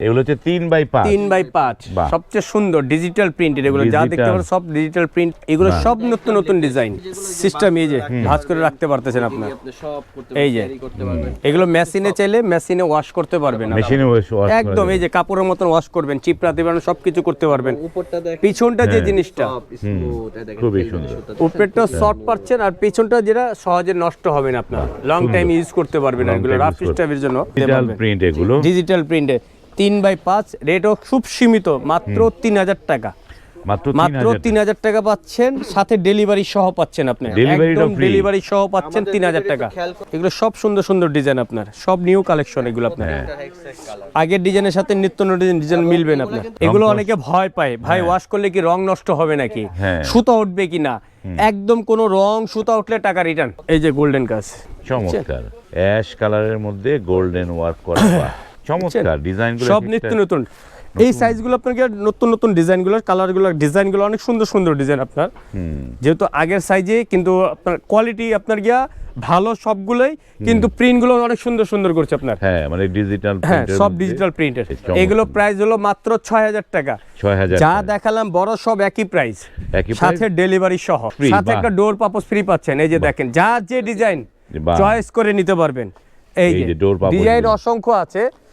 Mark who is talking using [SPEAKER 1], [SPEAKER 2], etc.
[SPEAKER 1] এগুলো হচ্ছে তিন বাই পাঁচ।
[SPEAKER 2] তিন বাই পাঁচ। সবচেয়ে সুন্দর ডিজিটাল এগুলো। যা দেখতে। পারেন সব ডিজিটাল প্রিন্ট এগুলো সব নতুন নতুন ডিজাইন সিস্টেম এই যে ভাঁজ করে রাখতে পারতেছেন আপনার।
[SPEAKER 3] আপনি সব করতে
[SPEAKER 2] এই যে এগুলো মেশিনে চাইলে মেশিনে ওয়াশ করতে পারবেন
[SPEAKER 1] মেশিনে
[SPEAKER 2] একদম এই যে কাপড়ের মতন ওয়াশ করবেন চিপড়াতে পারবেন সবকিছু করতে পারবেন। পিছনটা যে জিনিসটা।
[SPEAKER 3] সব এই দেখেন
[SPEAKER 1] খুবই সুন্দর।
[SPEAKER 2] উপরেরটা শর্ট পাচ্ছেন আর পিছনটা যেটা সহজে নষ্ট হবে না আপনার। লং টাইম ইউজ করতে পারবেন এগুলো। রাফ স্টাফের জন্য।
[SPEAKER 1] ডিজিটাল প্রিন্ট এগুলো।
[SPEAKER 2] ডিজিটাল প্রিন্টে তিন বাই পাঁচ রেটও খুব সীমিত মাত্র তিন হাজার টাকা।
[SPEAKER 1] মাত্র তিন হাজার
[SPEAKER 2] টাকা পাচ্ছেন সাথে ডেলিভারি সহ পাচ্ছেন আপনি।
[SPEAKER 1] Free?
[SPEAKER 2] ডেলিভারি সহ পাচ্ছেন তিন হাজার টাকা। এগুলো সব সুন্দর সুন্দর ডিজাইন আপনার। সব নিউ কালেকশন এগুলো আপনার।
[SPEAKER 1] হ্যাঁ।
[SPEAKER 2] আগের ডিজাইনের সাথে নিত্য নতুন ডিজাইন মিলবেন আপনার। এগুলো অনেকে ভয় পায়। ভাই ওয়াশ করলে কি রং নষ্ট হবে নাকি?
[SPEAKER 1] হ্যাঁ।
[SPEAKER 2] সুতা উঠবে কি না? একদম কোনো রং সুতা উঠলে টাকা রিটার্ন এই যে গোল্ডেন কাজ
[SPEAKER 1] চমৎকার। অ্যাশ কালারের মধ্যে গোল্ডেন ওয়ার্ক করা। চমৎকার ডিজাইনগুলো
[SPEAKER 2] সব নিত্য নতুন। এই সাইজগুলো আপনাকে নতুন নতুন ডিজাইনগুলো কালারগুলো ডিজাইনগুলো অনেক সুন্দর সুন্দর ডিজাইন আপনার। যেহেতু আগের সাইজে কিন্তু আপনার কোয়ালিটি আপনার গিয়া ভালো সবগুলোই কিন্তু প্রিন্টগুলো অনেক সুন্দর সুন্দর করছে আপনার।
[SPEAKER 1] হ্যাঁ মানে ডিজিটাল
[SPEAKER 2] হ্যাঁ সব ডিজিটাল প্রিন্টের এগুলো প্রাইস হলো মাত্র ছয় হাজার টাকা। যা দেখালাম বড় সব একই প্রাইস সাথে ডেলিভারি সহ। সাথে একটা ডোর পাপোস ফ্রি পাচ্ছেন। এই যে দেখেন যা যে ডিজাইন চয়েস করে নিতে পারবেন। এই যে ডিজাইন অসংখ্য আছে।